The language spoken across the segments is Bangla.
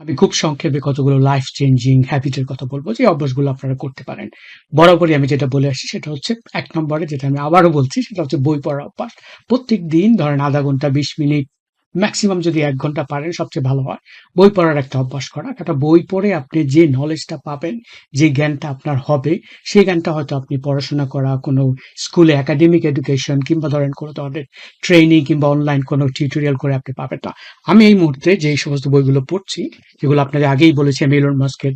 আমি খুব সংক্ষেপে কতগুলো লাইফ চেঞ্জিং হ্যাবিটের কথা বলব যে অভ্যাসগুলো আপনারা করতে পারেন। বরাবরই আমি যেটা বলে আসছি সেটা হচ্ছে এক নম্বরে যেটা আমি আবারও বলছি সেটা হচ্ছে বই পড়া অভ্যাস। প্রত্যেক দিন ধরেন আধা ঘণ্টা, বিশ মিনিট ম্যাক্সিমাম যদি এক ঘণ্টা পারেন, সবচেয়ে ভালো হয়। বই পড়ার একটা অভ্যাস করা। একটা বই পড়ে আপনি যে নলেজটা পাবেন, যে জ্ঞানটা আপনার হবে, সেই জ্ঞানটা হয়তো আপনি পড়াশোনা করা, কোনো স্কুলে একাডেমিক এডুকেশন কিংবা ধরেন কোনো ধরনের ট্রেনিং কিংবা অনলাইন কোনো টিউটোরিয়াল করে আপনি পাবেন না। আমি এই মুহূর্তে যে সমস্ত বইগুলো পড়ছি, যেগুলো আপনাকে আগেই বলেছি, আমি মাস্কের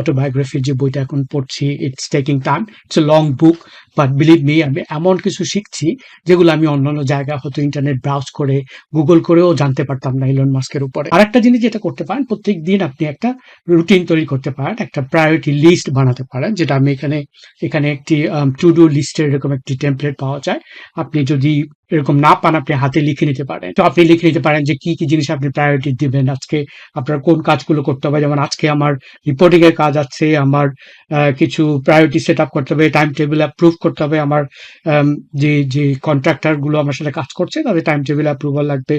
অটোবায়োগ্রাফির যে বইটা এখন পড়ছি it's taking time it's a long book but believe me আমি এমন কিছু শিখছি, যেগুলো আমি অন্যান্য জায়গায় হয়তো ইন্টারনেট ব্রাউজ করে গুগল করেও জানতে পারতাম না ইলন মাস্কের উপরে। আর একটা জিনিস যেটা করতে পারেন প্রত্যেক দিন আপনি একটা রুটিন তৈরি করতে পারেন, একটা প্রায়োরিটি লিস্ট বানাতে পারেন, যেটা আমি এখানে এখানে একটি টু ডু লিস্টের এরকম একটি টেমপ্লেট পাওয়া যায়। আপনি যদি এরকম না পান আপনি হাতে লিখে নিতে পারেন। তো আপনি লিখে নিতে পারেন যে কি কি জিনিস আপনি প্রায়োরিটি দিবেন আজকে, আপনার কোন কাজগুলো করতে হবে? যেমন আজকে আমার রিপোর্টিং এর কাজ আছে, আমার কিছু প্রায়োরিটি সেট আপ করতে হবে টাইম টেবিল অ্যাপ্রুভ করতে হবে, আমার যে যে কন্ট্রাক্টরগুলো আমার সাথে কাজ করছে, তাদের টাইম টেবিল অ্যাপ্রুভাল লাগবে।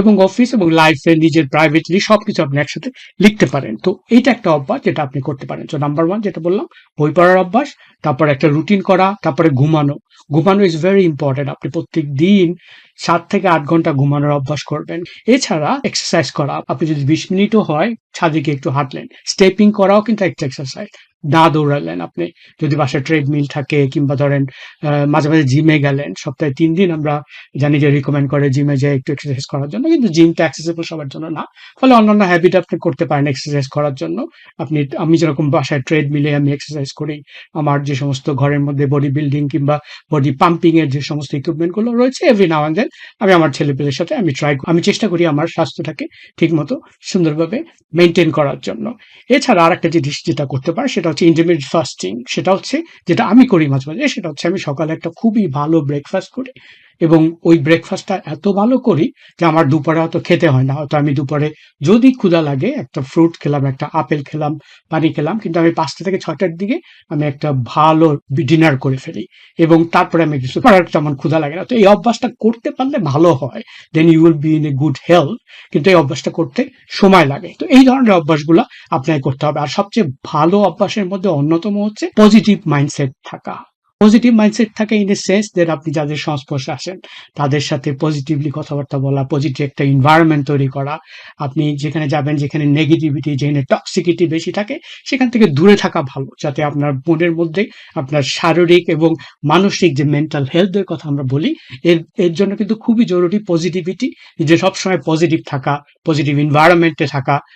এবং অফিস এবং লাইফে নিজের প্রাইভেটলি সবকিছু আপনি একসাথে লিখতে পারেন। তো এইটা একটা অভ্যাস যেটা আপনি করতে পারেন। তো নাম্বার ওয়ান যেটা বললাম, বই পড়ার অভ্যাস, তারপর একটা রুটিন করা, তারপরে ঘুমানো। ঘুমানো ইজ ভেরি ইম্পর্টেন্ট আপনি প্রত্যেক দিন সাত থেকে আট ঘণ্টা ঘুমানোর অভ্যাস করবেন। এছাড়া এক্সারসাইজ করা, আপনি যদি বিশ মিনিটও হয় ছাদিকে একটু হাঁটলেন। স্টেপিং করাও কিন্তু একটা এক্সারসাইজ না দৌড়ালেন। আপনি যদি বাসায় ট্রেডমিল থাকে কিংবা ধরেন মাঝে মাঝে জিমে গেলেন, সপ্তাহে তিন দিন আমরা জানি যে রিকমেন্ড করে জিমে যে একটু এক্সারসাইজ করার জন্য, কিন্তু জিমটা অ্যাক্সেসিবল সবার জন্য না। ফলে অন্যান্য হ্যাবিট আপনি করতে পারেন এক্সারসাইজ করার জন্য। আপনি, আমি যেরকম বাসায় ট্রেড মিলে আমি এক্সারসাইজ করি, আমার যে সমস্ত ঘরের মধ্যে বডি বিল্ডিং কিংবা বডি পাম্পিং এর যে সমস্ত ইকুইপমেন্টগুলো রয়েছে এভরি নাও অ্যান্ড দেন আমি আমার ছেলেপেলের সাথে আমি ট্রাই আমি চেষ্টা করি আমার স্বাস্থ্যটাকে ঠিক মতো সুন্দরভাবে মেনটেন করার জন্য। এছাড়া আর একটা জিনিস যেটা করতে পারে, সেটা হচ্ছে ইন্টারমিডিয়েট ফাস্টিং সেটা হচ্ছে যেটা আমি করি মাঝে মাঝে, সেটা হচ্ছে আমি সকালে একটা খুবই ভালো ব্রেকফাস্ট করি। এবং ওই ব্রেকফাস্টটা এত ভালো করি যে আমার দুপুরে হয়তো খেতে হয় না। হয়তো আমি দুপুরে যদি ক্ষুধা লাগে, একটা ফ্রুট খেলাম, একটা আপেল খেলাম, পানি খেলাম, কিন্তু আমি পাঁচটা থেকে ছয়টার দিকে আমি একটা ভালো ডিনার করে ফেলি এবং তারপরে আমি কিছু করার তেমন ক্ষুধা লাগে না। তো এই অভ্যাসটা করতে পারলে ভালো হয় then you will be in a good health কিন্তু এই অভ্যাসটা করতে সময় লাগে। তো এই ধরনের অভ্যাসগুলো আপনাকে করতে হবে। আর সবচেয়ে ভালো অভ্যাসের মধ্যে অন্যতম হচ্ছে পজিটিভ মাইন্ডসেট থাকা। পজিটিভ মাইন্ডসেট থাকে ইন এ সেন্স দ্যাট আপনি যাদের সংস্পর্শে আসেন, তাদের সাথে পজিটিভলি কথাবার্তা বলা পজিটিভ একটা এনভায়রনমেন্ট তৈরি করা, আপনি যেখানে যাবেন, যেখানে নেগেটিভিটি যেখানে টক্সিকিটি বেশি থাকে, সেখান থেকে দূরে থাকা ভালো, যাতে আপনার মনের মধ্যে আপনার শারীরিক এবং মানসিক যে মেন্টাল হেলথের কথা আমরা বলি, এর এর জন্য কিন্তু খুবই জরুরি পজিটিভিটি যে সবসময় পজিটিভ থাকা পজিটিভ এনভায়রনমেন্টে থাকা